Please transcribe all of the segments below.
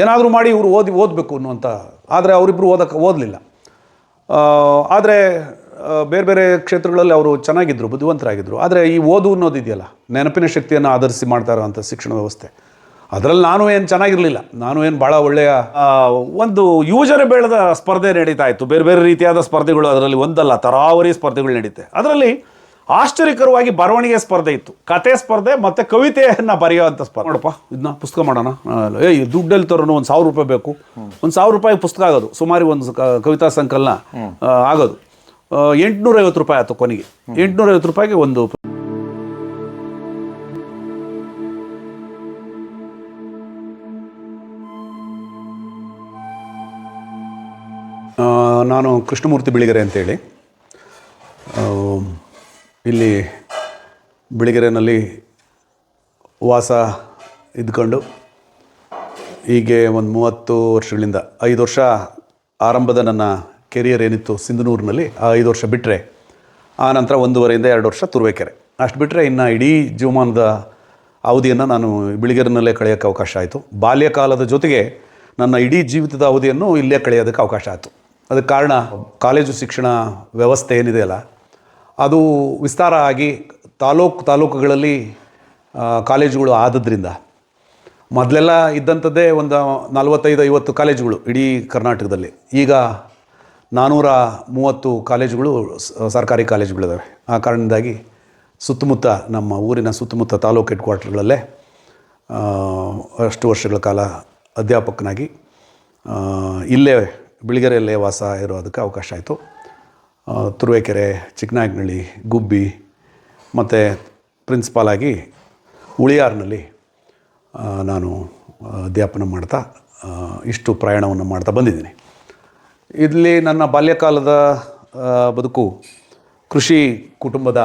ಏನಾದರೂ ಮಾಡಿ ಇವರು ಓದಿ ಓದಬೇಕು ಅನ್ನುವಂಥ ಆದರೆ ಅವರಿಬ್ಬರು ಓದಕ್ಕೆ ಓದಲಿಲ್ಲ. ಆದರೆ ಬೇರೆ ಬೇರೆ ಕ್ಷೇತ್ರಗಳಲ್ಲಿ ಅವರು ಚೆನ್ನಾಗಿದ್ದರು ಬುದ್ಧಿವಂತರಾಗಿದ್ದರು ಆದರೆ ಈ ಓದು ಅನ್ನೋದಿದೆಯಲ್ಲ, ನೆನಪಿನ ಶಕ್ತಿಯನ್ನು ಆಧರಿಸಿ ಮಾಡ್ತಾ ಇರೋವಂಥ ಶಿಕ್ಷಣ ವ್ಯವಸ್ಥೆ. ಅದರಲ್ಲಿ ನಾನು ಏನು ಚೆನ್ನಾಗಿರಲಿಲ್ಲ, ನಾನು ಏನು ಭಾಳ ಒಳ್ಳೆಯ ಒಂದು ಯೂಜರ್ ಬೆಳೆದ ಸ್ಪರ್ಧೆ ನಡೀತಾ ಇತ್ತು. ಬೇರೆ ಬೇರೆ ರೀತಿಯಾದ ಸ್ಪರ್ಧೆಗಳು ಅದರಲ್ಲಿ ಒಂದಲ್ಲ, ತರಾವರಿ ಸ್ಪರ್ಧೆಗಳು ನಡೀತೆ. ಅದರಲ್ಲಿ ಆಶ್ಚರ್ಯಕರವಾಗಿ ಬರವಣಿಗೆ ಸ್ಪರ್ಧೆ ಇತ್ತು. ಕತೆ ಸ್ಪರ್ಧೆ ಮತ್ತು ಕವಿತೆಯನ್ನು ಬರೆಯುವಂಥ ಸ್ಪರ್ಧೆ. ನೋಡಪ್ಪ ಇದನ್ನ ಪುಸ್ತಕ ಮಾಡೋಣ. ಏ ದುಡ್ಡಲ್ಲಿ ತರೋಣ ಒಂದು ಸಾವಿರ ರೂಪಾಯಿ ಬೇಕು. ಒಂದು ಸಾವಿರ ರೂಪಾಯಿ ಪುಸ್ತಕ ಆಗೋದು. ಸುಮಾರು ಒಂದು ಕವಿತಾ ಸಂಕಲನ ಆಗೋದು. ಎಂಟುನೂರೈವತ್ತು ರೂಪಾಯಿ ಆಯ್ತು ಕೊನೆಗೆ. ಎಂಟುನೂರೈವತ್ತು ರೂಪಾಯಿಗೆ ಒಂದು ನಾನು ಕೃಷ್ಣಮೂರ್ತಿ ಬಿಳಿಗೆರೆ ಅಂತೇಳಿ. ಇಲ್ಲಿ ಬಿಳಿಗೆರೆನಲ್ಲಿ ವಾಸ ಇದ್ಕೊಂಡು ಹೀಗೆ ಒಂದು ಮೂವತ್ತು ವರ್ಷಗಳಿಂದ ಐದು ವರ್ಷ ಆರಂಭದ ನನ್ನ ಕೆರಿಯರ್ ಏನಿತ್ತು ಸಿಂಧನೂರಿನಲ್ಲಿ, ಆ ಐದು ವರ್ಷ ಬಿಟ್ಟರೆ ಆ ನಂತರ ಒಂದೂವರೆಯಿಂದ ಎರಡು ವರ್ಷ ತುರುವೇಕೆರೆ. ಅಷ್ಟು ಬಿಟ್ಟರೆ ಇನ್ನು ಇಡೀ ಜೀವಮಾನದ ಅವಧಿಯನ್ನು ನಾನು ಬಿಳಿಗೆರೆನಲ್ಲೇ ಕಳೆಯೋಕ್ಕೆ ಅವಕಾಶ ಆಯಿತು. ಬಾಲ್ಯಕಾಲದ ಜೊತೆಗೆ ನನ್ನ ಇಡೀ ಜೀವಿತದ ಅವಧಿಯನ್ನು ಇಲ್ಲೇ ಕಳೆಯೋದಕ್ಕೆ ಅವಕಾಶ ಆಯಿತು. ಅದಕ್ಕೆ ಕಾರಣ ಕಾಲೇಜು ಶಿಕ್ಷಣ ವ್ಯವಸ್ಥೆ ಏನಿದೆಯಲ್ಲ ಅದು ವಿಸ್ತಾರ ಆಗಿ ತಾಲೂಕು ತಾಲೂಕುಗಳಲ್ಲಿ ಕಾಲೇಜುಗಳು ಆದದ್ರಿಂದ ಮೊದಲೆಲ್ಲ ಇದ್ದಂಥದ್ದೇ ಒಂದು ನಲವತ್ತೈದು ಐವತ್ತು ಕಾಲೇಜುಗಳು ಇಡೀ ಕರ್ನಾಟಕದಲ್ಲಿ. ಈಗ ನಾನ್ನೂರ ಮೂವತ್ತು ಕಾಲೇಜುಗಳು ಸರ್ಕಾರಿ ಕಾಲೇಜುಗಳಿದ್ದಾವೆ ಆ ಕಾರಣದಿಂದಾಗಿ ಸುತ್ತಮುತ್ತ ನಮ್ಮ ಊರಿನ ಸುತ್ತಮುತ್ತ ತಾಲೂಕು ಹೆಡ್ ಕ್ವಾರ್ಟರ್ಗಳಲ್ಲೇ ಅಷ್ಟು ವರ್ಷಗಳ ಕಾಲ ಅಧ್ಯಾಪಕನಾಗಿ ಇಲ್ಲೇ ಬಿಳಿಗೆರೆಯಲ್ಲೇ ವಾಸ ಇರೋದಕ್ಕೆ ಅವಕಾಶ ಆಯಿತು. ತುರುವೇಕೆರೆ, ಚಿಕ್ಕನಾಯಕನಹಳ್ಳಿ, ಗುಬ್ಬಿ, ಮತ್ತು ಪ್ರಿನ್ಸಿಪಾಲಾಗಿ ಉಳಿಯಾರ್ನಲ್ಲಿ ನಾನು ಅಧ್ಯಾಪನ ಮಾಡ್ತಾ ಇಷ್ಟು ಪ್ರಯಾಣವನ್ನು ಮಾಡ್ತಾ ಬಂದಿದ್ದೀನಿ. ಇಲ್ಲಿ ನನ್ನ ಬಾಲ್ಯಕಾಲದ ಬದುಕು ಕೃಷಿ ಕುಟುಂಬದ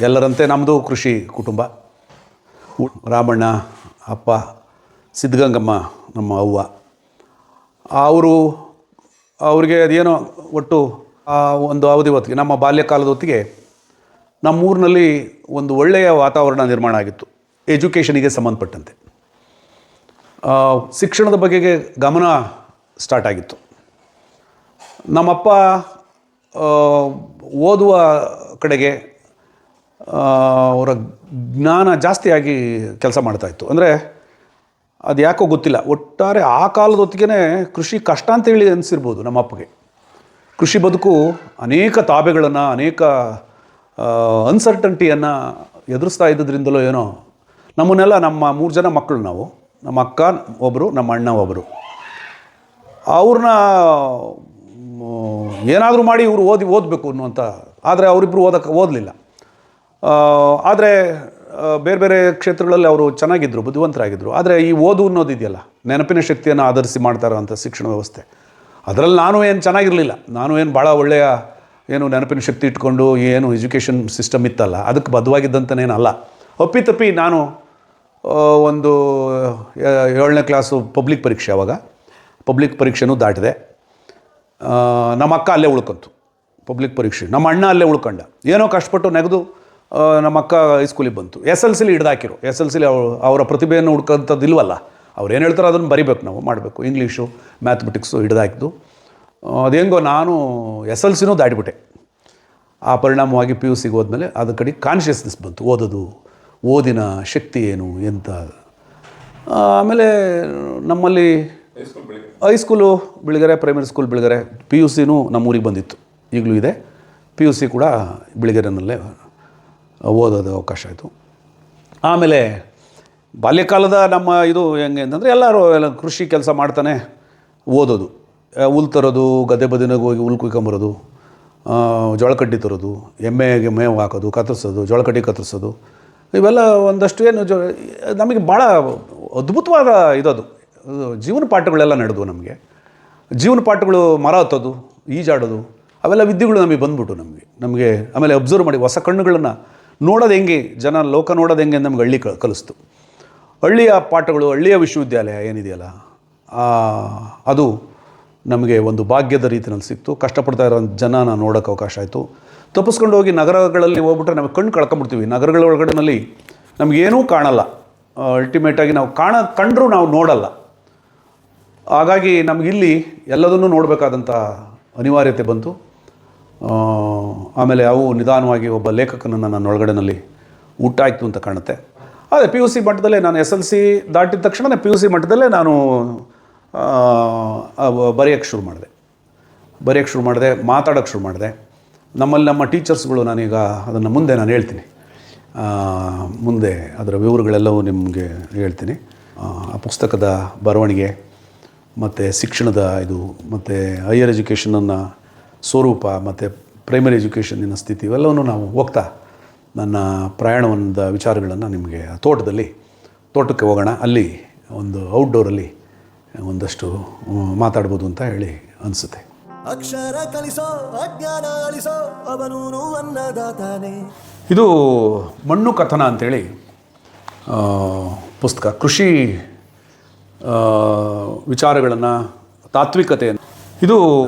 ಎಲ್ಲರಂತೆ ನಮ್ಮದು ಕೃಷಿ ಕುಟುಂಬ. ರಾಮಣ್ಣ, ಅಪ್ಪ, ಸಿದ್ಧಗಂಗಮ್ಮ, ನಮ್ಮ ಅವ್ವ. ಅವರು ಅವ್ರಿಗೆ ಅದೇನೋ ಒಟ್ಟು, ಆ, ಒಂದು ಅವಧಿ ಹೊತ್ತಿಗೆ, ನಮ್ಮ ಬಾಲ್ಯಕಾಲದ ಹೊತ್ತಿಗೆ ನಮ್ಮೂರಿನಲ್ಲಿ ಒಂದು ಒಳ್ಳೆಯ ವಾತಾವರಣ ನಿರ್ಮಾಣ ಆಗಿತ್ತು. ಎಜುಕೇಷನಿಗೆ ಸಂಬಂಧಪಟ್ಟಂತೆ. ಶಿಕ್ಷಣದ ಬಗೆಗೆ ಗಮನ ಸ್ಟಾರ್ಟ್ ಆಗಿತ್ತು. ನಮ್ಮಪ್ಪ ಓದುವ ಕಡೆಗೆ ಅವರ ಜ್ಞಾನ ಜಾಸ್ತಿಯಾಗಿ ಕೆಲಸ ಮಾಡ್ತಾಯಿತ್ತು ಅಂದರೆ ಅದು ಯಾಕೋ ಗೊತ್ತಿಲ್ಲ. ಒಟ್ಟಾರೆ ಆ ಕಾಲದ ಹೊತ್ತಿಗೆ ಕೃಷಿ ಕಷ್ಟ ಅಂತ ಹೇಳಿ ಅನಿಸಿರ್ಬೋದು ನಮ್ಮ ಅಪ್ಪಗೆ. ಕೃಷಿ ಬದುಕು ಅನೇಕ ತಾಬೆಗಳನ್ನು, ಅನೇಕ ಅನ್ಸರ್ಟಂಟಿಯನ್ನು ಎದುರಿಸ್ತಾ ಇದ್ದದ್ರಿಂದಲೋ ಏನೋ, ನಮ್ಮನ್ನೆಲ್ಲ ನಮ್ಮ ಮೂರು ಜನ ಮಕ್ಕಳು ನಾವು. ನಮ್ಮ ಅಕ್ಕ ಒಬ್ಬರು ನಮ್ಮ ಅಣ್ಣ ಒಬ್ಬರು ಅವ್ರನ್ನ ಏನಾದರೂ ಮಾಡಿ ಇವರು ಓದಿ, ಓದಬೇಕು ಅನ್ನುವಂಥ ಆದರೆ ಅವರಿಬ್ಬರು ಓದಕ್ಕೆ ಓದಲಿಲ್ಲ. ಆದರೆ ಬೇರೆ ಬೇರೆ ಕ್ಷೇತ್ರಗಳಲ್ಲಿ ಅವರು ಚೆನ್ನಾಗಿದ್ದರು ಬುದ್ಧಿವಂತರಾಗಿದ್ದರು ಆದರೆ ಈ ಓದು ಅನ್ನೋದಿದೆಯಲ್ಲ, ನೆನಪಿನ ಶಕ್ತಿಯನ್ನು ಆಧರಿಸಿ ಮಾಡ್ತಾ ಇರೋವಂಥ ಶಿಕ್ಷಣ ವ್ಯವಸ್ಥೆ. ಅದರಲ್ಲಿ ನಾನು ಏನು ಚೆನ್ನಾಗಿರಲಿಲ್ಲ. ನಾನು ಏನು ಭಾಳ ಒಳ್ಳೆಯ, ಏನು ನೆನಪಿನ ಶಕ್ತಿ ಇಟ್ಕೊಂಡು, ಏನು ಎಜುಕೇಷನ್ ಸಿಸ್ಟಮ್ ಇತ್ತಲ್ಲ, ಅದಕ್ಕೆ ಬದ್ಧವಾಗಿದ್ದಂತನೇನಲ್ಲ ಅಪ್ಪಿತಪ್ಪಿ ನಾನು ಒಂದು ಏಳನೇ ಕ್ಲಾಸು ಪಬ್ಲಿಕ್ ಪರೀಕ್ಷೆ ಅವಾಗ. ಪಬ್ಲಿಕ್ ಪರೀಕ್ಷೆನೂ ದಾಟಿದೆ. ನಮ್ಮ ಅಕ್ಕ ಅಲ್ಲೇ ಉಳ್ಕೊಂತು. ಪಬ್ಲಿಕ್ ಪರೀಕ್ಷೆ. ನಮ್ಮ ಅಣ್ಣ ಅಲ್ಲೇ ಉಳ್ಕೊಂಡ. ಏನೋ ಕಷ್ಟಪಟ್ಟು ನೆಗೆದು ನಮ್ಮ ಅಕ್ಕ ಹೈಸ್ಕೂಲಿಗೆ ಬಂತು. ಎಸ್ ಎಲ್ ಸಿಲಿ ಹಿಡ್ದಾಕಿರು. ಎಸ್ ಎಲ್ ಸಿಲಿ ಅವರ ಪ್ರತಿಭೆಯನ್ನು ಹುಡ್ಕೋಂಥದ್ದು ಇಲ್ವಲ್ಲ? ಅವ್ರು ಏನು ಹೇಳ್ತಾರೋ ಅದನ್ನು ಬರಿಬೇಕು ನಾವು ಮಾಡಬೇಕು. English mathematics ಹಿಡ್ದಾಕಿದ್ದು. ಅದೇಂಗೋ ನಾನು ಎಸ್ ಎಲ್ ಸಿನೂ ದಾಟಿಬಿಟ್ಟೆ. ಆ ಪರಿಣಾಮವಾಗಿ ಪಿ ಯು ಸಿಗೆ ಹೋದ್ಮೇಲೆ ಅದ್ರ ಕಡೆ ಕಾನ್ಷಿಯಸ್ನೆಸ್ ಬಂತು. ಓದೋದು ಓದಿನ ಶಕ್ತಿ ಏನು ಎಂತ? ಆಮೇಲೆ ನಮ್ಮಲ್ಲಿ high school Biligere primary school Biligere P U ಸಿನೂ ನಮ್ಮೂರಿಗೆ ಬಂದಿತ್ತು. ಈಗಲೂ ಇದೆ. ಪಿ ಯು ಸಿ ಕೂಡ ಬಿಳಿಗೆರೆನಲ್ಲೇ ಓದೋದು ಅವಕಾಶ ಆಯಿತು. ಆಮೇಲೆ ಬಾಲ್ಯಕಾಲದ ನಮ್ಮ ಇದು ಹೆಂಗೆ ಅಂತಂದರೆ ಎಲ್ಲರೂ ಎಲ್ಲ ಕೃಷಿ ಕೆಲಸ ಮಾಡ್ತಾನೆ ಓದೋದು. ಹುಲ್ ತರೋದು, ಗದ್ದೆ ಬದಿನಾಗ ಹೋಗಿ ಹುಲ್ ಕುಯ್ಕೊಂಬರೋದು ಜೋಳಕಡ್ಡಿ ತರೋದು, ಎಮ್ಮೆಗೆ ಮೇವು ಹಾಕೋದು, ಕತ್ತರಿಸೋದು ಜೋಳಕಡ್ಡಿ ಕತ್ತರಿಸೋದು. ಇವೆಲ್ಲ ಒಂದಷ್ಟು ಏನು ಜೋ, ನಮಗೆ ಭಾಳ ಅದ್ಭುತವಾದ ಇದದು. ಜೀವನ ಪಾಠಗಳೆಲ್ಲ ನಡೆದವು ನಮಗೆ. ಜೀವನ ಪಾಠಗಳು ಮರ ಹತ್ತೋದು, ಈಜಾಡೋದು, ಅವೆಲ್ಲ ವಿದ್ಯೆಗಳು ನಮಗೆ ಬಂದ್ಬಿಟ್ಟು ನಮಗೆ. ನಮಗೆ ಆಮೇಲೆ ಅಬ್ಸರ್ವ್ ಮಾಡಿ ಹೊಸ ಕಣ್ಣುಗಳನ್ನು ನೋಡೋದು ಹೆಂಗೆ? ಜನ ಲೋಕ ನೋಡೋದು ಹೆಂಗೆ ನಮ್ಗೆ ಹಳ್ಳಿ ಕಲಿಸ್ತು. ಹಳ್ಳಿಯ ಪಾಠಗಳು, ಹಳ್ಳಿಯ ವಿಶ್ವವಿದ್ಯಾಲಯ ಏನಿದೆಯಲ್ಲ ಅದು ನಮಗೆ ಒಂದು ಭಾಗ್ಯದ ರೀತಿಯಲ್ಲಿ ಸಿಕ್ತು. ಕಷ್ಟಪಡ್ತಾ ಇರೋ ಜನನ ನೋಡೋಕ್ಕೆ ಅವಕಾಶ ಆಯಿತು. ತಪ್ಪಿಸ್ಕೊಂಡು ಹೋಗಿ ನಗರಗಳಲ್ಲಿ ಹೋಗ್ಬಿಟ್ರೆ ನಮಗೆ ಕಣ್ಣು ಕಳ್ಕೊಂಬಿಡ್ತೀವಿ. ನಗರಗಳ ಒಳಗಡೆನಲ್ಲಿ ನಮಗೇನೂ ಕಾಣಲ್ಲ. ಅಲ್ಟಿಮೇಟಾಗಿ ನಾವು ಕಾಣ, ಕಂಡರೂ ನಾವು ನೋಡಲ್ಲ. ಹಾಗಾಗಿ ನಮಗಿಲ್ಲಿ ಎಲ್ಲದನ್ನೂ ನೋಡಬೇಕಾದಂಥ ಅನಿವಾರ್ಯತೆ ಬಂತು. ಆಮೇಲೆ ಅವು ನಿಧಾನವಾಗಿ ಒಬ್ಬ ಲೇಖಕನನ್ನು ನನ್ನ ಒಳಗಡೆನಲ್ಲಿ ಹುಟ್ಟಾಯಿತು ಅಂತ ಕಾಣುತ್ತೆ. ಅದೇ ಪಿ ಯು ಸಿ ಮಟ್ಟದಲ್ಲೇ ನಾನು ಎಸ್ ಎಲ್ ಸಿ ದಾಟಿದ ತಕ್ಷಣವೇ ಪಿ ಯು ಸಿ ಮಟ್ಟದಲ್ಲೇ ನಾನು ಬರೆಯೋಕ್ಕೆ ಶುರು ಮಾಡಿದೆ. ಬರೆಯೋಕ್ಕೆ ಶುರು ಮಾಡಿದೆ, ಮಾತಾಡೋಕ್ಕೆ ಶುರು ಮಾಡಿದೆ. ನಮ್ಮಲ್ಲಿ ನಮ್ಮ ಟೀಚರ್ಸ್ಗಳು ನಾನೀಗ ಅದನ್ನು ಮುಂದೆ ನಾನು ಹೇಳ್ತೀನಿ. ಮುಂದೆ ಅದರ ವಿವರಗಳೆಲ್ಲವೂ ನಿಮಗೆ ಹೇಳ್ತೀನಿ. ಆ ಪುಸ್ತಕದ ಬರವಣಿಗೆ, ಮತ್ತು ಶಿಕ್ಷಣದ ಇದು, ಮತ್ತು ಹೈಯರ್ ಎಜುಕೇಷನನ್ನು ಸ್ವರೂಪ ಮತ್ತು ಪ್ರೈಮರಿ ಎಜುಕೇಷನ್ನಿನ ಸ್ಥಿತಿ ಇವೆಲ್ಲವನ್ನು ನಾವು ಹೋಗ್ತಾ ನನ್ನ ಪ್ರಯಾಣವೊಂದ ವಿಚಾರಗಳನ್ನು ನಿಮಗೆ ತೋಟದಲ್ಲಿ ತೋಟಕ್ಕೆ ಹೋಗೋಣ. ಅಲ್ಲಿ ಒಂದು ಔಟ್ಡೋರಲ್ಲಿ ಒಂದಷ್ಟು ಮಾತಾಡ್ಬೋದು ಅಂತ ಹೇಳಿ ಅನಿಸುತ್ತೆ. ಅಕ್ಷರ ಕಲಿಸೋ ಅಜ್ಞಾನ ಅಳಿಸೋ ಅವನೂನು ಅನ್ನದಾತಾನೆ. ಇದು ಮಣ್ಣು ಕಥನ ಅಂತೇಳಿ ಆ, ಪುಸ್ತಕ. ಕೃಷಿ ವಿಚಾರಗಳನ್ನು ತಾತ್ವಿಕತೆಯನ್ನು. ಇದು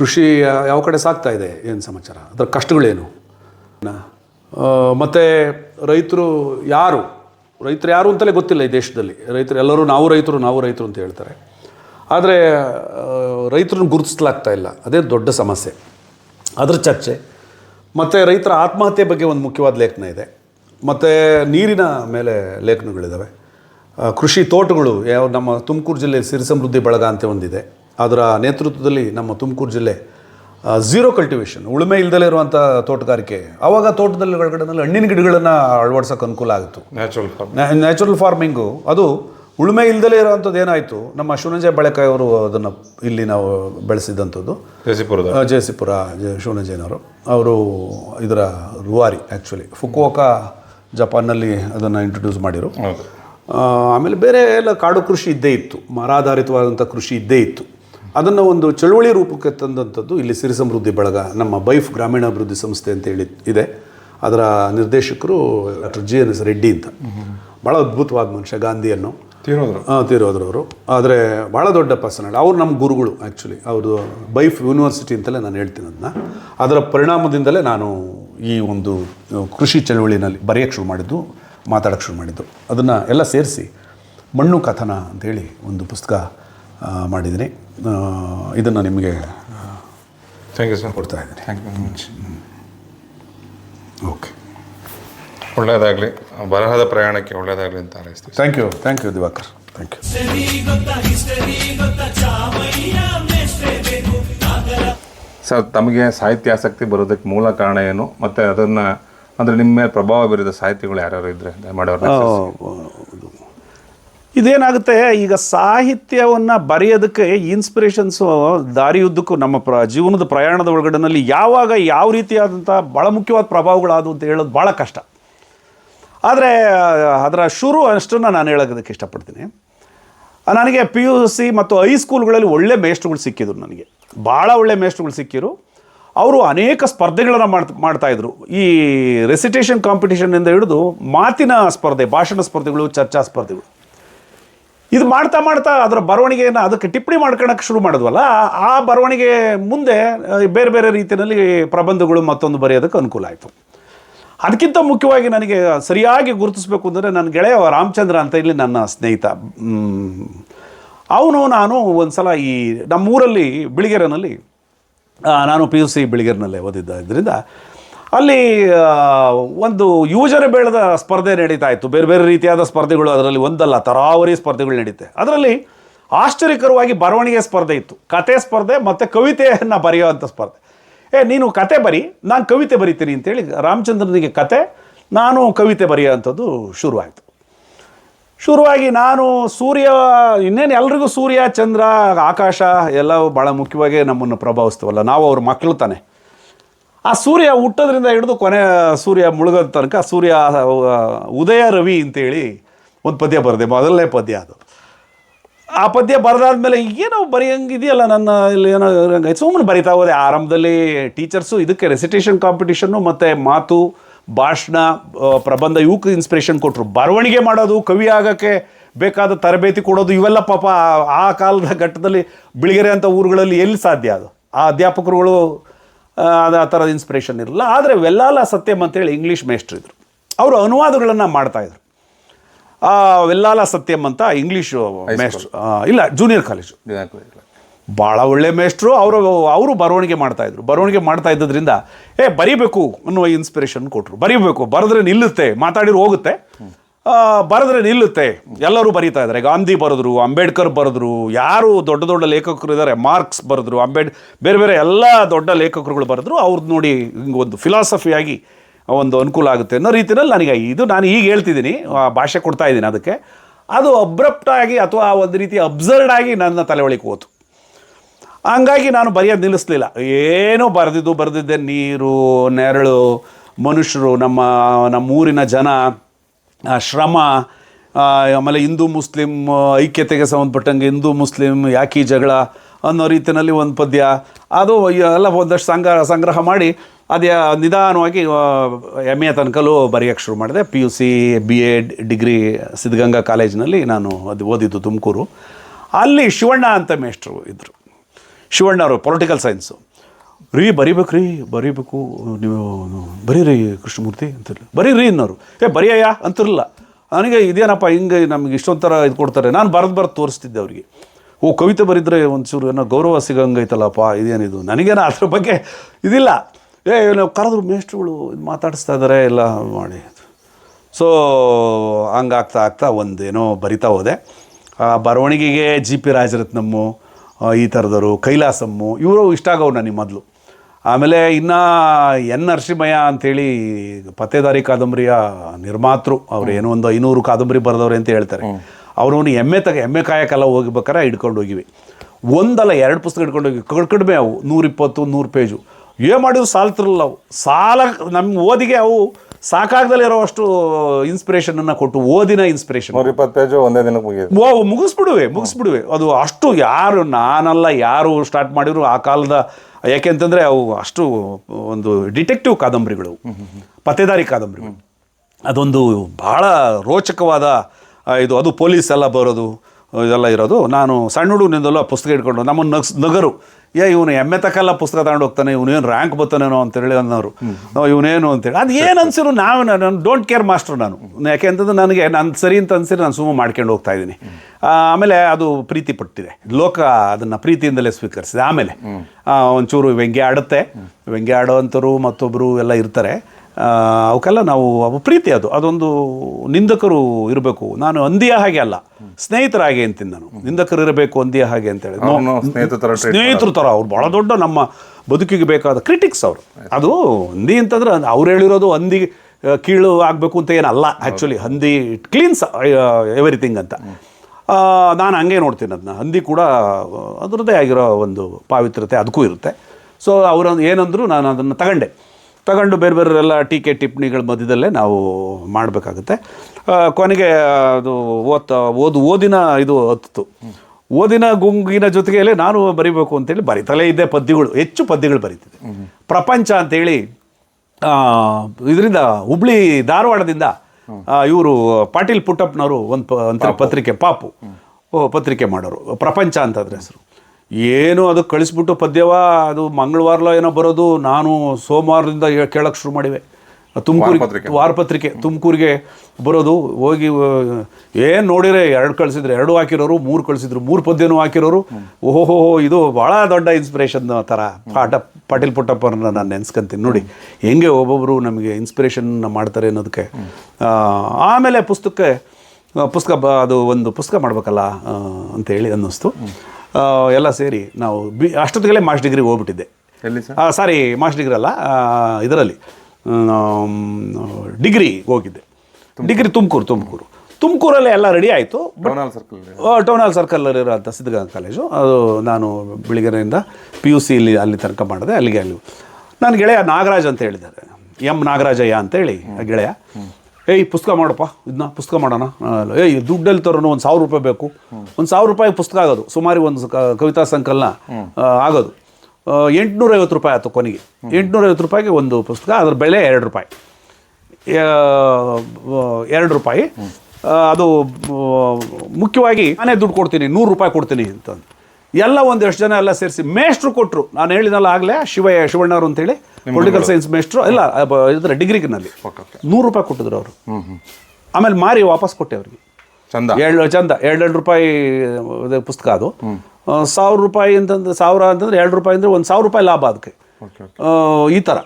ಕೃಷಿ ಯಾವ ಕಡೆ ಸಾಗ್ತಾ ಇದೆ? ಏನು ಸಮಾಚಾರ? ಅದರ ಕಷ್ಟಗಳೇನು? ಮತ್ತು ರೈತರು ಯಾರು? ರೈತರು ಯಾರು ಅಂತಲೇ ಗೊತ್ತಿಲ್ಲ ಈ ದೇಶದಲ್ಲಿ. ರೈತರು ಎಲ್ಲರೂ ನಾವು ರೈತರು ನಾವು ರೈತರು ಅಂತ ಹೇಳ್ತಾರೆ. ಆದರೆ ರೈತರನ್ನು ಗುರುತಿಸ್ಲಾಗ್ತಾ ಇಲ್ಲ. ಅದೇ ದೊಡ್ಡ ಸಮಸ್ಯೆ. ಅದರ ಚರ್ಚೆ. ಮತ್ತು ರೈತರ ಆತ್ಮಹತ್ಯೆ ಬಗ್ಗೆ ಒಂದು ಮುಖ್ಯವಾದ ಲೇಖನ ಇದೆ. ಮತ್ತು ನೀರಿನ ಮೇಲೆ ಲೇಖನಗಳಿದ್ದಾವೆ ಕೃಷಿ ತೋಟಗಳು, ಯಾವ ನಮ್ಮ ತುಮಕೂರು ಜಿಲ್ಲೆ ಸಿರಿ ಸಮೃದ್ಧಿ ಬಳಗ ಅಂತ ಒಂದಿದೆ. ಅದರ ನೇತೃತ್ವದಲ್ಲಿ ನಮ್ಮ ತುಮಕೂರು ಜಿಲ್ಲೆ ಝೀರೋ ಕಲ್ಟಿವೇಷನ್ ಉಳುಮೆ ಇಲ್ದಲೇ ಇರುವಂಥ ತೋಟಗಾರಿಕೆ. ಆವಾಗ ತೋಟದಲ್ಲಿ ಒಳಗಡೆನಲ್ಲಿ ಹಣ್ಣಿನ ಗಿಡಗಳನ್ನು ಅಳವಡಿಸೋಕೆ ಅನುಕೂಲ ಆಗಿತ್ತು. ನ್ಯಾಚುರಲ್ ಫಾರ್ಮ್ ನ್ಯಾಚುರಲ್ ಫಾರ್ಮಿಂಗು ಅದು ಉಳುಮೆ ಇಲ್ಲದಲೇ ಇರುವಂಥದ್ದು ಏನಾಯಿತು? ನಮ್ಮ ಶಿವನಂಜಯ ಬಳಕಾಯ ಅವರು ಅದನ್ನು ಇಲ್ಲಿ ನಾವು ಬೆಳೆಸಿದಂಥದ್ದು. ಜಯಸಿಪುರ ಜಯಸಿಪುರ ಶಿವನಂಜಯನವರು ಅವರು ಇದರ ರುವಾರಿ ಆ್ಯಕ್ಚುಲಿ ಫುಕೋಕಾ ಜಪಾನ್ನಲ್ಲಿ ಅದನ್ನು ಇಂಟ್ರೊಡ್ಯೂಸ್ ಮಾಡಿರು. ಆಮೇಲೆ ಬೇರೆ ಎಲ್ಲ ಕಾಡು ಕೃಷಿ ಇದ್ದೇ ಇತ್ತು. ಮರಾಧಾರಿತವಾದಂಥ ಕೃಷಿ ಇದ್ದೇ ಇತ್ತು. ಅದನ್ನು ಒಂದು ಚಳುವಳಿ ರೂಪಕ್ಕೆ ತಂದಂಥದ್ದು ಇಲ್ಲಿ ಸಿರಿ ಸಮೃದ್ಧಿ ಬಳಗ ನಮ್ಮ ಬೈಫ್ ಗ್ರಾಮೀಣಾಭಿವೃದ್ಧಿ ಸಂಸ್ಥೆ ಅಂತೇಳಿ ಇದೆ. ಅದರ ನಿರ್ದೇಶಕರು doctor G N S Reddy ಅಂತ. ಭಾಳ ಅದ್ಭುತವಾದ ಮನುಷ್ಯ ಗಾಂಧಿಯನ್ನು. ತೀರೋದ್ರು. ಹಾಂ ತೀರೋದ್ರು ಅವರು. ಆದರೆ ಭಾಳ ದೊಡ್ಡ ಪರ್ಸನಲ್. ಅವರು ನಮ್ಮ ಗುರುಗಳು ಆ್ಯಕ್ಚುಲಿ ಅವರು ಬೈಫ್ ಯೂನಿವರ್ಸಿಟಿ ಅಂತಲೇ ನಾನು ಹೇಳ್ತೀನಿ ಅದನ್ನ. ಅದರ ಪರಿಣಾಮದಿಂದಲೇ ನಾನು ಈ ಒಂದು ಕೃಷಿ ಚಳುವಳಿನಲ್ಲಿ ಬರೆಯೋಕ್ಕೆ ಶುರು ಮಾಡಿದ್ದು ಮಾತಾಡೋಕ್ಕೆ ಶುರು ಮಾಡಿದ್ದು. ಅದನ್ನು ಎಲ್ಲ ಸೇರಿಸಿ ಮಣ್ಣು ಕಥನ ಅಂತೇಳಿ ಒಂದು ಪುಸ್ತಕ ಮಾಡಿದ್ದೀನಿ. ಇದನ್ನು ನಿಮಗೆ ಥ್ಯಾಂಕ್ ಯು ಸರ್ ಕೊಡ್ತಾ ಇದ್ದೀನಿ. Thank you much okay. ಒಳ್ಳೆಯದಾಗಲಿ ಬರಹದ ಪ್ರಯಾಣಕ್ಕೆ ಒಳ್ಳೆಯದಾಗಲಿ ಅಂತ ಹಾರೈಸ್ತೀವಿ thank you thank you Diwakar thank you sir ತಮಗೆ ಸಾಹಿತ್ಯ ಆಸಕ್ತಿ ಬರೋದಕ್ಕೆ ಮೂಲ ಕಾರಣ ಏನು? ಮತ್ತು ಅದನ್ನು ಅಂದರೆ ನಿಮ್ಮ ಮೇಲೆ ಪ್ರಭಾವ ಬೀರಿದ ಸಾಹಿತಿಗಳು ಯಾರ್ಯಾರು ಇದ್ದರೆ ಮಾಡೋರು ಅವ್ರನ್ನ ಹೆಸರಿಸಿ. ಇದೇನಾಗುತ್ತೆ? ಈಗ ಸಾಹಿತ್ಯವನ್ನು ಬರೆಯೋದಕ್ಕೆ ಇನ್ಸ್ಪಿರೇಷನ್ಸು ದಾರಿಯುದ್ದಕ್ಕೂ ನಮ್ಮ ಪ್ರ, ಜೀವನದ ಪ್ರಯಾಣದ ಒಳಗಡೆನಲ್ಲಿ ಯಾವಾಗ ಯಾವ ರೀತಿಯಾದಂಥ ಭಾಳ ಮುಖ್ಯವಾದ ಪ್ರಭಾವಗಳಾದವು ಅಂತ ಹೇಳೋದು ಭಾಳ ಕಷ್ಟ. ಆದರೆ, ಅದರ ಶುರು ಅಷ್ಟನ್ನು ನಾನು ಹೇಳೋದಕ್ಕೆ ಇಷ್ಟಪಡ್ತೀನಿ. ನನಗೆ ಪಿ ಯು ಸಿ ಮತ್ತು ಹೈಸ್ಕೂಲ್ಗಳಲ್ಲಿ ಒಳ್ಳೆ ಮೇಷ್ಟ್ರುಗಳು ಸಿಕ್ಕಿದ್ರು ನನಗೆ. ಭಾಳ ಒಳ್ಳೆ ಮೇಷ್ಟ್ರುಗಳು ಸಿಕ್ಕಿರು. ಅವರು ಅನೇಕ ಸ್ಪರ್ಧೆಗಳನ್ನು ಮಾಡ್ತಾ ಮಾಡ್ತಾಯಿದ್ರು ಈ ರೆಸಿಟೇಷನ್ ಕಾಂಪಿಟೇಷನ್ನಿಂದ ಹಿಡಿದು ಮಾತಿನ ಸ್ಪರ್ಧೆ, ಭಾಷಣ ಸ್ಪರ್ಧೆಗಳು, ಚರ್ಚಾ ಸ್ಪರ್ಧೆಗಳು. ಇದು ಮಾಡ್ತಾ ಮಾಡ್ತಾ ಅದರ ಬರವಣಿಗೆಯನ್ನು ಅದಕ್ಕೆ ಟಿಪ್ಪಣಿ ಮಾಡ್ಕೊಳಕ್ಕೆ ಶುರು ಮಾಡಿದ್ವಲ್ಲ, ಆ ಬರವಣಿಗೆ ಮುಂದೆ ಬೇರೆ ಬೇರೆ ರೀತಿಯಲ್ಲಿ ಪ್ರಬಂಧಗಳು ಮತ್ತೊಂದು ಬರೆಯೋದಕ್ಕೆ ಅನುಕೂಲ ಆಯಿತು. ಅದಕ್ಕಿಂತ ಮುಖ್ಯವಾಗಿ ನನಗೆ ಸರಿಯಾಗಿ ಗುರುತಿಸ್ಬೇಕು ಅಂದರೆ ನನ್ನ ಗೆಳೆಯ ರಾಮಚಂದ್ರ ಅಂತ ಇಲ್ಲಿ ನನ್ನ ಸ್ನೇಹಿತ. ಅವನು ನಾನು ಒಂದು ಸಲ ಈ ನಮ್ಮೂರಲ್ಲಿ ಬಿಳಿಗೆರೆನಲ್ಲಿ ನಾನು ಪಿ ಯು ಸಿ ಬಿಳಿಗೆರೆನಲ್ಲೇ ಓದಿದ್ದ. ಇದರಿಂದ ಅಲ್ಲಿ ಒಂದು ಯುವಜನ ಬೆಳೆದ ಸ್ಪರ್ಧೆ ನಡೀತಾ ಇತ್ತು. ಬೇರೆ ಬೇರೆ ರೀತಿಯಾದ ಸ್ಪರ್ಧೆಗಳು ಅದರಲ್ಲಿ ಒಂದಲ್ಲ, ತರಾವರಿ ಸ್ಪರ್ಧೆಗಳು ನಡೀತೆ. ಅದರಲ್ಲಿ ಆಶ್ಚರ್ಯಕರವಾಗಿ ಬರವಣಿಗೆ ಸ್ಪರ್ಧೆ ಇತ್ತು. ಕತೆ ಸ್ಪರ್ಧೆ ಮತ್ತು ಕವಿತೆಯನ್ನು ಬರೆಯುವಂಥ ಸ್ಪರ್ಧೆ. ಏ, ನೀನು ಕತೆ ಬರಿ, ನಾನು ಕವಿತೆ ಬರಿತೀನಿ ಅಂತೇಳಿ ರಾಮಚಂದ್ರನಿಗೆ ಕತೆ ನಾನು ಕವಿತೆ ಬರೆಯುವಂಥದ್ದು ಶುರುವಾಯಿತು. ಶುರುವಾಗಿ ನಾನು ಸೂರ್ಯ, ಇನ್ನೇನು ಎಲ್ರಿಗೂ ಸೂರ್ಯ, ಚಂದ್ರ, ಆಕಾಶ ಎಲ್ಲವೂ ಭಾಳ ಮುಖ್ಯವಾಗಿ ನಮ್ಮನ್ನು ಪ್ರಭಾವಿಸ್ತವಲ್ಲ. ನಾವು ಅವ್ರ ಮಕ್ಕಳು ತಾನೆ. ಆ ಸೂರ್ಯ ಹುಟ್ಟೋದ್ರಿಂದ ಹಿಡಿದು ಕೊನೆ ಸೂರ್ಯ ಮುಳುಗೋದ ತನಕ ಸೂರ್ಯ ಉದಯ ರವಿ ಅಂತೇಳಿ ಒಂದು ಪದ್ಯ ಬರೆದೆ ಮೊದಲನೇ ಪದ್ಯ ಅದು. ಆ ಪದ್ಯ ಬರೆದಾದ್ಮೇಲೆ ಏನೋ ಬರೆಯಂಗಿದೆಯಲ್ಲ ನನ್ನ ಇಲ್ಲಿ ಏನೋ ಸುಮ್ಮನೆ ಬರಿತಾ ಹೋದೆ. ಆರಂಭದಲ್ಲಿ ಟೀಚರ್ಸು, ಇದಕ್ಕೆ ರೆಸಿಟೇಷನ್ ಕಾಂಪಿಟೇಷನ್ನು ಮತ್ತು ಮಾತು, ಭಾಷಣ ಪ್ರಬಂಧ ಇವಕ್ಕೆ ಇನ್ಸ್ಪಿರೇಷನ್ ಕೊಟ್ಟರು ಬರವಣಿಗೆ ಮಾಡೋದು, ಕವಿ ಆಗೋಕ್ಕೆ ಬೇಕಾದ ತರಬೇತಿ ಕೊಡೋದು, ಇವೆಲ್ಲ ಪಾಪ ಆ- ಕಾಲದ ಘಟ್ಟದಲ್ಲಿ ಬಿಳಿಗೆರೆ ಅಂತ ಊರುಗಳಲ್ಲಿ ಎಲ್ಲಿ ಸಾಧ್ಯ ಅದು? ಆ ಅಧ್ಯಾಪಕರುಗಳು ಅದು ಆ ಥರದ ಇನ್ಸ್ಪಿರೇಷನ್ ಇರಲಿಲ್ಲ. ಆದರೆ ವೆಲ್ಲಾಲ ಸತ್ಯಂ ಅಂತೇಳಿ ಇಂಗ್ಲೀಷ್ ಮೇಸ್ಟ್ರ್ ಇದ್ರು. ಅವರು ಅನುವಾದಗಳನ್ನು ಮಾಡ್ತಾಯಿದ್ರು ಆ ವೆಲ್ಲಾಲ ಸತ್ಯಂ ಅಂತ ಇಂಗ್ಲೀಷು ಮೇಸ್ಟ್ರು ಇಲ್ಲ ಜೂನಿಯರ್ ಕಾಲೇಜು ಭಾಳ ಒಳ್ಳೆ ಮೇಷ್ಟ್ರು ಅವರು ಅವರು ಬರವಣಿಗೆ ಮಾಡ್ತಾಯಿದ್ರು ಬರವಣಿಗೆ ಮಾಡ್ತಾ ಇದ್ದದ್ರಿಂದ ಏ ಬರೀಬೇಕು ಅನ್ನುವ ಇನ್ಸ್ಪಿರೇಷನ್ ಕೊಟ್ಟರು ಬರೀಬೇಕು ಬರೆದ್ರೆ ನಿಲ್ಲುತ್ತೆ ಮಾತಾಡಿರು ಹೋಗುತ್ತೆ. ಬರೆದ್ರೆ ನಿಲ್ಲುತ್ತೆ. ಎಲ್ಲರೂ ಬರೀತಾ ಇದ್ದಾರೆ. ಗಾಂಧಿ ಬರೆದ್ರು, ಅಂಬೇಡ್ಕರ್ ಬರೆದ್ರು, ಯಾರು ದೊಡ್ಡ ದೊಡ್ಡ ಲೇಖಕರು ಇದ್ದಾರೆ. ಮಾರ್ಕ್ಸ್ ಬರೆದ್ರು, ಅಂಬೇಡ್, ಬೇರೆ ಬೇರೆ ಎಲ್ಲ ದೊಡ್ಡ ಲೇಖಕರುಗಳು ಬರೆದ್ರು. ಅವ್ರದ್ದು ನೋಡಿ ಹಿಂಗೆ ಒಂದು ಫಿಲಾಸಫಿಯಾಗಿ ಒಂದು ಅನುಕೂಲ ಆಗುತ್ತೆ ಅನ್ನೋ ರೀತಿಯಲ್ಲಿ ನನಗೆ ಇದು ನಾನು ಈಗ ಹೇಳ್ತಿದ್ದೀನಿ. ಭಾಷೆ ಕೊಡ್ತಾ ಇದ್ದೀನಿ ಅದಕ್ಕೆ. ಅದು ಅಬ್ರಪ್ಟಾಗಿ ಅಥವಾ ಒಂದು ರೀತಿ ಅಬ್ಸರ್ಡ್ ಆಗಿ ನನ್ನ ತಲೆ ಒಳಗೆ ಹೋತು. ಹಂಗಾಗಿ ನಾನು ಬರೆಯೋದು ನಿಲ್ಲಿಸ್ಲಿಲ್ಲ. ಏನೋ ಬರೆದಿದ್ದು, ಬರೆದಿದ್ದೆ ನೀರು, ನೆರಳು, ಮನುಷ್ಯರು, ನಮ್ಮ ನಮ್ಮ ಊರಿನ ಜನ. ಶ್ರಮ ಆಮೇಲೆ ಹಿಂದೂ ಮುಸ್ಲಿಂ ಐಕ್ಯತೆಗೆ ಸಂಬಂಧಪಟ್ಟಂಗೆ ಹಿಂದೂ ಮುಸ್ಲಿಂ, ಯಾಕಿ ಜಗಳ ಅನ್ನೋ ರೀತಿಯಲ್ಲಿ ಒಂದು ಪದ್ಯ. ಅದು ಎಲ್ಲ ಒಂದಷ್ಟು ಸಂಗ್ರಹ ಸಂಗ್ರಹ ಮಾಡಿ ಅದೇ ನಿಧಾನವಾಗಿ ಎಂ ಎ ತನಕಲೂ ಬರೆಯೋಕ್ಕೆ ಶುರು ಮಾಡಿದೆ. P U C B A degree Siddaganga ಕಾಲೇಜಿನಲ್ಲಿ ನಾನು ಅದು ಓದಿದ್ದು ತುಮಕೂರು. ಅಲ್ಲಿ ಶಿವಣ್ಣ ಅಂತ ಮೇಷ್ಟ್ರು ಇದ್ದರು ಶಿವಣ್ಣ ಅವರು ಪೊಲಿಟಿಕಲ್ ಸೈನ್ಸು ರೀ ಬರಿಬೇಕು ರೀ ಬರೀಬೇಕು, ನೀವು ಬರೀರಿ ಕೃಷ್ಣಮೂರ್ತಿ ಅಂತಿರಲಿಲ್ಲ ಬರೀರಿ ಇನ್ನೋರು ಏ, ಬರೆಯಯ್ಯ ಅಂತಿರಲಿಲ್ಲ. ನನಗೆ ಇದೇನಪ್ಪ, ಹಿಂಗೆ ನಮಗೆ ಇಷ್ಟೊಂಥರ ಇದು ಕೊಡ್ತಾರೆ. ನಾನು ಬರೆದು ಬರೆದು ತೋರಿಸ್ತಿದ್ದೆ ಅವರಿಗೆ. ಓ, ಕವಿತೆ ಬರೆದ್ರೆ ಒಂಚೂರು ಏನೋ ಗೌರವ ಸಿಗಂಗೈತಲ್ಲಪ್ಪ, ಇದೇನಿದು? ನನಗೇನೋ ಅದ್ರ ಬಗ್ಗೆ ಇದಿಲ್ಲ. ಏ ನಾವು ಕರೆದ್ರು ಮೇಷ್ಟ್ರುಗಳು ಇದು ಮಾತಾಡಿಸ್ತಾ ಇದ್ದಾರೆ ಎಲ್ಲ ಮಾಡಿ. ಸೊ ಹಂಗಾಗ್ತಾ ಆಗ್ತಾ ಒಂದೇನೋ ಬರಿತಾ ಹೋದೆ. ಆ, ಬರವಣಿಗೆಗೆ ಜಿ ಪಿ ರಾಜರತ್ನಮ್ಮು ಈ ಥರದವರು, ಕೈಲಾಸಮ್ಮು, ಇವರು ಇಷ್ಟ ಆಗವ್ರು ನನಗೆ ಮೊದಲು. ಆಮೇಲೆ ಇನ್ನು ಎನ್ ನರಸಿಂಹಯ್ಯ ಅಂಥೇಳಿ ಪತ್ತೇದಾರಿ ಕಾದಂಬರಿಯ ನಿರ್ಮಾತೃ ಅವರು ಏನೋ ಒಂದು ಐನೂರು ಕಾದಂಬರಿ ಬರೆದವ್ರೆ ಅಂತ ಹೇಳ್ತಾರೆ. ಅವ್ರವ್ನು ಎಮ್ಮೆ ತಗ ಎಮ್ಮೆ ಕಾಯಕ್ಕೆಲ್ಲ ಹೋಗ್ಬೇಕಾರೆ ಹಿಡ್ಕೊಂಡು ಹೋಗಿವಿ. ಒಂದಲ್ಲ ಎರಡು ಪುಸ್ತಕ ಹಿಡ್ಕೊಂಡು ಹೋಗಿ ಕಡ್- ಕಡಿಮೆ ಅವು ನೂರಿಪ್ಪತ್ತು ನೂರು ಪೇಜು. ಏ ಮಾಡಿದ್ರು ಸಾಲ್ತಿರಲ್ಲ ಅವು. ಸಾಲ ನಮ್ಮ ಓದಿಗೆ ಅವು ಇರೋವಷ್ಟು ಇನ್ಸ್ಪಿರೇಷನನ್ನು ಕೊಟ್ಟು ಓದಿನ ಇನ್ಸ್ಪಿರೇಷನ್ ಇಪ್ಪತ್ತು ಪೇಜು ಒಂದೇ ದಿನಕ್ಕೆ ಮುಗಿಯುದು ಓ ಮುಗಿಸ್ಬಿಡುವೆ ಮುಗಿಸ್ಬಿಡುವೆ. ಅದು ಅಷ್ಟು ಯಾರು ನಾನಲ್ಲ ಯಾರು ಸ್ಟಾರ್ಟ್ ಮಾಡಿದ್ರು ಆ ಕಾಲದ ಯಾಕೆಂತಂದರೆ ಅವು ಅಷ್ಟು ಒಂದು ಡಿಟೆಕ್ಟಿವ್ ಕಾದಂಬರಿಗಳು, ಪತ್ತೇದಾರಿ ಕಾದಂಬರಿಗಳು. ಅದೊಂದು ಭಾಳ ರೋಚಕವಾದ ಇದು, ಅದು ಪೊಲೀಸ್ ಎಲ್ಲ ಬರೋದು, ಇದೆಲ್ಲ ಇರೋದು. ನಾನು ಸಣ್ಣ ಹುಡುಗನಿಂದಲೂ ಆ ಪುಸ್ತಕ ಇಟ್ಕೊಂಡು ನಮ್ಮ ನಗ್ಸ್ ನಗರು ಏ ಇವನು ಎಮ್ಮೆ ತಕ್ಕಲ್ಲ ಪುಸ್ತಕ ತಗೊಂಡು ಹೋಗ್ತಾನೆ ಇವನೇನು ರ್ಯಾಂಕ್ ಬರ್ತಾನೇನೋ ಅಂತೇಳಿ ಅನ್ನೋರು ಇವನೇನು ಅಂತೇಳಿ. ಅದು ಏನು ಅನ್ಸಿರು ನಾವು ನಾನು ಡೋಂಟ್ ಕೇರ್ ಮಾಸ್ಟರ್ ನಾನು. ಯಾಕೆಂತಂದ್ರೆ ನನಗೆ ನಾನು ಸರಿ ಅಂತ ಅನ್ಸಿರಿ ನಾನು ಸುಮ್ಮನೆ ಮಾಡ್ಕೊಂಡು ಹೋಗ್ತಾ ಇದ್ದೀನಿ. ಆಮೇಲೆ ಅದು ಪ್ರೀತಿ ಪಟ್ಟಿದೆ. ಲೋಕ ಅದನ್ನು ಪ್ರೀತಿಯಿಂದಲೇ ಸ್ವೀಕರಿಸಿದೆ. ಆಮೇಲೆ ಒಂಚೂರು ವ್ಯಂಗ್ಯ ಆಡುತ್ತೆ. ವ್ಯಂಗ್ಯ ಆಡೋವಂಥವ್ರು ಮತ್ತೊಬ್ಬರು ಎಲ್ಲ ಇರ್ತಾರೆ. ಅವಕ್ಕೆಲ್ಲ ನಾವು ಅವು ಪ್ರೀತಿ ಅದು. ಅದೊಂದು ನಿಂದಕರು ಇರಬೇಕು. ನಾನು ಅಂದಿಯ ಹಾಗೆ ಅಲ್ಲ. ಸ್ನೇಹಿತರ ಹಾಗೆ ಅಂತೀನಿ ನಾನು. ನಿಂದಕರು ಇರಬೇಕು ಅಂದಿಯ ಹಾಗೆ ಅಂತೇಳಿ. ಸ್ನೇಹಿತರ ಥರ treat ಸ್ನೇಹಿತರು ಥರ. ಅವ್ರು ಭಾಳ ದೊಡ್ಡ ನಮ್ಮ ಬದುಕಿಗೆ ಬೇಕಾದ ಕ್ರಿಟಿಕ್ಸ್ ಅವರು. ಅದು ಹಂದಿ ಅಂತಂದ್ರೆ ಅವ್ರು ಹೇಳಿರೋದು ಹಂದಿ ಕೀಳು ಆಗಬೇಕು ಅಂತ ಏನಲ್ಲ. ಆ್ಯಕ್ಚುಲಿ ಹಂದಿ ಇಟ್ ಕ್ಲೀನ್ಸ್ ಎವ್ರಿಥಿಂಗ್ ಅಂತ. ನಾನು ಹಂಗೆ ನೋಡ್ತೀನಿ ಅದನ್ನ ಹಂದಿ ಕೂಡ ಅದರದ್ದೇ ಆಗಿರೋ ಒಂದು ಪಾವಿತ್ರತೆ ಅದಕ್ಕೂ ಇರುತ್ತೆ. ಸೊ ಅವರ ಏನಂದ್ರು ನಾನು ಅದನ್ನು ತಗೊಂಡೆ. ತಗೊಂಡು ಬೇರೆ ಬೇರೆಲ್ಲ ಟೀಕೆ ಟಿಪ್ಪಣಿಗಳ ಮಧ್ಯದಲ್ಲೇ ನಾವು ಮಾಡಬೇಕಾಗುತ್ತೆ. ಕೊನೆಗೆ ಅದು ಓದ್ತಾ ಓದು ಓದಿನ ಇದು ಹತ್ತಿತು ಓದಿನ ಗುಂಗಿನ ಜೊತೆಗೆಲ್ಲೇ ನಾನು ಬರಿಬೇಕು ಅಂತೇಳಿ ಬರೀತಲೇ ಇದ್ದೆ ಪದ್ಯಗಳು ಹೆಚ್ಚು ಪದ್ಯಗಳು ಬರೀತಿದ್ದೆ. ಪ್ರಪಂಚ ಅಂತೇಳಿ ಇದರಿಂದ ಹುಬ್ಳಿ ಧಾರವಾಡದಿಂದ ಇವರು ಪಾಟೀಲ್ ಪುಟ್ಟಪ್ಪನವರು ಒಂದು ಒಂಥರ ಪತ್ರಿಕೆ ಪಾಪು. ಓ ಪತ್ರಿಕೆ ಮಾಡೋರು. ಪ್ರಪಂಚ ಅಂತಂದ್ರೆ ಹೆಸರು. ಏನು ಅದು ಕಳಿಸ್ಬಿಟ್ಟು ಪದ್ಯವ ಅದು ಮಂಗಳವಾರಲೋ ಏನೋ ಬರೋದು ನಾನು ಸೋಮವಾರದಿಂದ ಕೇಳೋಕ್ಕೆ ಶುರು ಮಾಡಿವೆ. ತುಮಕೂರಿಗೆ ವಾರಪತ್ರಿಕೆ. ತುಮಕೂರಿಗೆ ಬರೋದು ಹೋಗಿ ಏನು ನೋಡಿರೆ ಎರಡು ಕಳಿಸಿದ್ರು ಎರಡು ಹಾಕಿರೋರು ಮೂರು ಕಳಿಸಿದ್ರು ಮೂರು ಪದ್ಯನೂ ಹಾಕಿರೋರು. ಓಹೋ ಇದು ಭಾಳ ದೊಡ್ಡ ಇನ್ಸ್ಪಿರೇಷನ್ ಥರ. ಪಾಟ ಪಾಟೀಲ್ ಪುಟ್ಟಪ್ಪನ ನಾನು ನೆನ್ಸ್ಕೊಂತೀನಿ. ನೋಡಿ ಹೆಂಗೆ ಒಬ್ಬೊಬ್ಬರು ನಮಗೆ ಇನ್ಸ್ಪಿರೇಷನ್ ಮಾಡ್ತಾರೆ ಅನ್ನೋದಕ್ಕೆ. ಆಮೇಲೆ ಪುಸ್ತಕಕ್ಕೆ ಪುಸ್ತಕ ಅದು ಒಂದು ಪುಸ್ತಕ ಮಾಡಬೇಕಲ್ಲ ಅಂತೇಳಿ ಅನ್ನಿಸ್ತು. ಎಲ್ಲ ಸೇರಿ ನಾವು ಬಿ ಅಷ್ಟೊತ್ತಿಗೆಲ್ಲೇ ಮಾಸ್ಟ್ ಡಿಗ್ರಿಗೆ ಹೋಗ್ಬಿಟ್ಟಿದ್ದೆ. ಎಲ್ಲಿ ಸರ್? ಸಾರಿ ಮಾಸ್ಟ್ ಡಿಗ್ರಿ ಅಲ್ಲ ಇದರಲ್ಲಿ ಡಿಗ್ರಿ ಹೋಗಿದ್ದೆ. ಡಿಗ್ರಿ ತುಮಕೂರು ತುಮಕೂರು. ತುಮಕೂರಲ್ಲೇ ಎಲ್ಲ ರೆಡಿ ಆಯಿತು ಹಾಲ್ ಸರ್ಕಲ್ ಟೌನ್ ಹಾಲ್ ಸರ್ಕಲಲ್ಲಿರೋಂಥ ಸಿದ್ಧಗಂಗಾ ಕಾಲೇಜು ಅದು ನಾನು ಬೆಳಿಗ್ಗೆಯಿಂದ ಪಿ ಯು ಸಿ ಇಲ್ಲಿ ಅಲ್ಲಿ ತನಕ ಮಾಡಿದೆ ಅಲ್ಲಿಗೆ ಅಲ್ಲಿ. ನನ್ನ ಗೆಳೆಯ ನಾಗರಾಜ್ ಅಂತ ಹೇಳಿದ್ದಾರೆ. ಎಂ ನಾಗರಾಜಯ್ಯ ಅಂತೇಳಿ ಗೆಳೆಯ. ಏಯ್, ಪುಸ್ತಕ ಮಾಡಪ್ಪ. ಇದನ್ನ ಪುಸ್ತಕ ಮಾಡೋಣ. ಏಯ್, ದುಡ್ಡಲ್ಲಿ ತರೋನು ಒಂದು ಸಾವಿರ ರೂಪಾಯಿ ಬೇಕು. ಒಂದು ಸಾವಿರ ರೂಪಾಯಿ ಪುಸ್ತಕ ಆಗೋದು. ಸುಮಾರು ಒಂದು ಕವಿತಾ ಸಂಕಲನ ಆಗೋದು. ಎಂಟುನೂರೈವತ್ತು ರೂಪಾಯಿ ಆಯ್ತು ಕೊನೆಗೆ. ಎಂಟುನೂರೈವತ್ತು ರೂಪಾಯಿಗೆ ಒಂದು ಪುಸ್ತಕ, ಅದರ ಬೆಲೆ ಎರಡು ರೂಪಾಯಿ. ಎರಡು ರೂಪಾಯಿ. ಅದು ಮುಖ್ಯವಾಗಿ ನಾನೇ ದುಡ್ಡು ಕೊಡ್ತೀನಿ, ನೂರು ರೂಪಾಯಿ ಕೊಡ್ತೀನಿ ಅಂತ ಎಲ್ಲ ಒಂದೆಷ್ಟು ಜನ ಎಲ್ಲ ಸೇರಿಸಿ ಮೇಷ್ಟ್ರು ಕೊಟ್ಟರು ನಾನು ಹೇಳಿದಲ್ಲ ಆಗಲೇ, ಶಿವಯ್ಯ, ಶಿವಣ್ಣವರು ಅಂತೇಳಿ. ಪೊಲಿಟಿಕಲ್ ಸೈನ್ಸ್ ಮೇಸ್ಟ್ರು ಎಲ್ಲ ಇದ್ರೆ ಡಿಗ್ರಿನಲ್ಲಿ ನೂರು ರೂಪಾಯಿ ಕೊಟ್ಟಿದ್ರು ಅವರು. ಆಮೇಲೆ ಮಾರಿ ವಾಪಸ್ ಕೊಟ್ಟೆ ಅವ್ರಿಗೆ. ಚಂದ. ಏಳು ಚಂದ. ಎರಡೆರಡು ರೂಪಾಯಿ ಪುಸ್ತಕ ಅದು. ಸಾವಿರ ರೂಪಾಯಿ ಅಂತಂದ್ರೆ ಸಾವಿರ ಅಂತಂದ್ರೆ ಎರಡು ರೂಪಾಯಿ ಅಂದ್ರೆ ಒಂದು ಸಾವಿರ ರೂಪಾಯಿ ಲಾಭ ಅದಕ್ಕೆ. ಈ ತರ.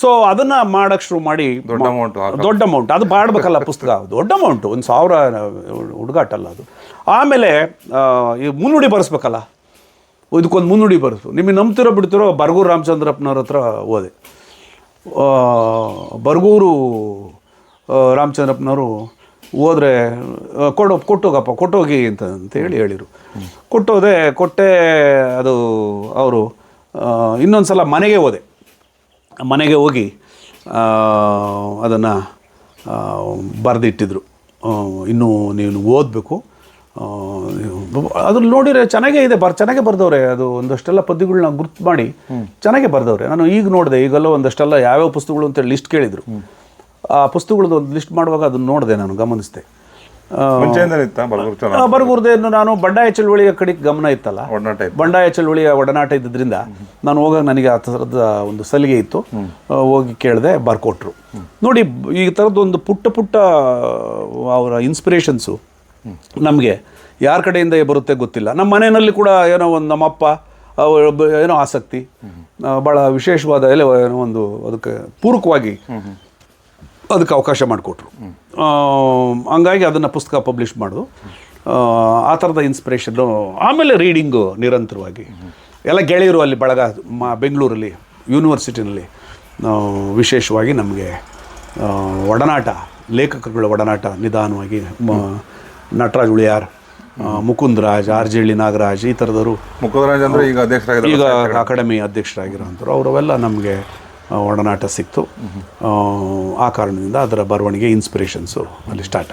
ಸೊ ಅದನ್ನ ಮಾಡಕ್ ಶುರು ಮಾಡಿ ದೊಡ್ಡ ಅಮೌಂಟ್ ದೊಡ್ಡ ಅಮೌಂಟ್ ಅದು ಮಾಡಬೇಕಲ್ಲ ಪುಸ್ತಕ. ದೊಡ್ಡ ಅಮೌಂಟ್ ಒಂದು ಸಾವಿರ ಹುಡುಗಾಟಲ್ಲ ಅದು. ಆಮೇಲೆ ಈ ಮುನ್ನುಡಿ ಬರೆಸ್ಬೇಕಲ್ಲ. ಇದಕ್ಕೊಂದು ಮುನ್ನುಡಿ ಬರೆಸು ನಿಮಗೆ ನಂಬ್ತಿರೋ ಬಿಡ್ತಿರೋ ಬರ್ಗೂರು ರಾಮಚಂದ್ರಪ್ಪನವ್ರ ಹತ್ರ ಓದೆ. ಬರ್ಗೂರು ರಾಮಚಂದ್ರಪ್ಪನವರು ಹೋದ್ರೆ ಕೊಡು, ಕೊಟ್ಟೋಗಪ್ಪ, ಕೊಟ್ಟೋಗಿ ಅಂತ ಅಂತ ಹೇಳಿ ಹೇಳಿರು. ಕೊಟ್ಟೋದೆ, ಕೊಟ್ಟೆ ಅದು ಅವರು ಇನ್ನೊಂದು ಸಲ ಮನೆಗೆ ಹೋದೆ. ಮನೆಗೆ ಹೋಗಿ ಅದನ್ನು ಬರೆದಿಟ್ಟಿದ್ರು. ಇನ್ನೂ ನೀನು ಓದಬೇಕು. ಅದ್ರಲ್ಲಿ ನೋಡಿದ್ರೆ ಚೆನ್ನಾಗೇ ಇದೆ ಬರ್ ಚೆನ್ನಾಗೇ ಬರ್ದವ್ರೆ. ಅದು ಒಂದಷ್ಟೆಲ್ಲ ಪದ್ಯಗಳನ್ನ ಗುರ್ತು ಮಾಡಿ ಚೆನ್ನಾಗೇ ಬರ್ದವ್ರೆ. ನಾನು ಈಗ ನೋಡಿದೆ ಈಗೆಲ್ಲ ಒಂದಷ್ಟೆಲ್ಲ ಯಾವ್ಯಾವ ಪುಸ್ತಕಗಳು ಅಂತೇಳಿ ಲಿಸ್ಟ್ ಕೇಳಿದ್ರು. ಆ ಪುಸ್ತಕಗಳದ್ದು ಒಂದು ಲಿಸ್ಟ್ ಮಾಡುವಾಗ ಅದನ್ನ ನೋಡಿದೆ ನಾನು ಗಮನಿಸಿದೆ. ಬರ್ಗುರ್ದೆ ಬರ್ಗುರ್ದೇನು ನಾನು ಬಂಡಾಯ ಚಳುವಳಿಯ ಕಡೆಗೆ ಗಮನ ಇತ್ತಲ್ಲ? ಬಂಡಾಯ ಚಳುವಳಿಯ ಒಡನಾಟ ಇದ್ದಿದ್ದರಿಂದ ನಾನು ಹೋಗಾಗ ನನಗೆ ಆ ಥರದ ಒಂದು ಸಲಿಗೆ ಇತ್ತು. ಹೋಗಿ ಕೇಳಿದೆ ಬರ್ಕೊಟ್ರು. ನೋಡಿ ಈ ಥರದ್ದು ಒಂದು ಪುಟ್ಟ ಪುಟ್ಟ ಅವರ ಇನ್ಸ್ಪಿರೇಷನ್ಸು ನಮಗೆ. ಯಾರ ಕಡೆಯಿಂದ ಬರುತ್ತೆ ಗೊತ್ತಿಲ್ಲ. ನಮ್ಮ ಮನೆಯಲ್ಲಿ ಕೂಡ ಏನೋ ಒಂದು ನಮ್ಮಪ್ಪ ಏನೋ ಆಸಕ್ತಿ. ಭಾಳ ವಿಶೇಷವಾದ ಎಲ್ಲ ಏನೋ ಒಂದು ಅದಕ್ಕೆ ಪೂರಕವಾಗಿ ಅದಕ್ಕೆ ಅವಕಾಶ ಮಾಡಿಕೊಟ್ರು. ಹಂಗಾಗಿ ಅದನ್ನು ಪುಸ್ತಕ ಪಬ್ಲಿಷ್ ಮಾಡೋದು. ಆ, ಥರದ ಇನ್ಸ್ಪಿರೇಷನ್ನು ಆಮೇಲೆ ರೀಡಿಂಗು ನಿರಂತರವಾಗಿ. ಎಲ್ಲ ಗೆಳೆಯರು ಅಲ್ಲಿ ಬಳಗ ಮಾ ಬೆಂಗಳೂರಲ್ಲಿ ಯೂನಿವರ್ಸಿಟಿನಲ್ಲಿ ವಿಶೇಷವಾಗಿ ನಮಗೆ ಒಡನಾಟ ಲೇಖಕರುಗಳ ಒಡನಾಟ ನಿಧಾನವಾಗಿ ನಟರಾಜ್ ಉಳಿಯಾರ್ ಆ, Mukundraj R G Nagaraj ಈ ಥರದವರು ಮುಕುಂದರಾಜ್ ಅಂದರೆ ಈಗ ಅಧ್ಯಕ್ಷರಾಗಿದ್ದಾರೆ. ಈಗ ಅಕಾಡೆಮಿ ಅಧ್ಯಕ್ಷರಾಗಿರೋಂಥವ್ರು ಅವರವೆಲ್ಲ ನಮಗೆ ಒಡನಾಟ ಸಿಕ್ತು. ಆ, ಕಾರಣದಿಂದ ಅದರ ಬರವಣಿಗೆ ಇನ್ಸ್ಪಿರೇಷನ್ಸು ಅಲ್ಲಿ ಸ್ಟಾರ್ಟ್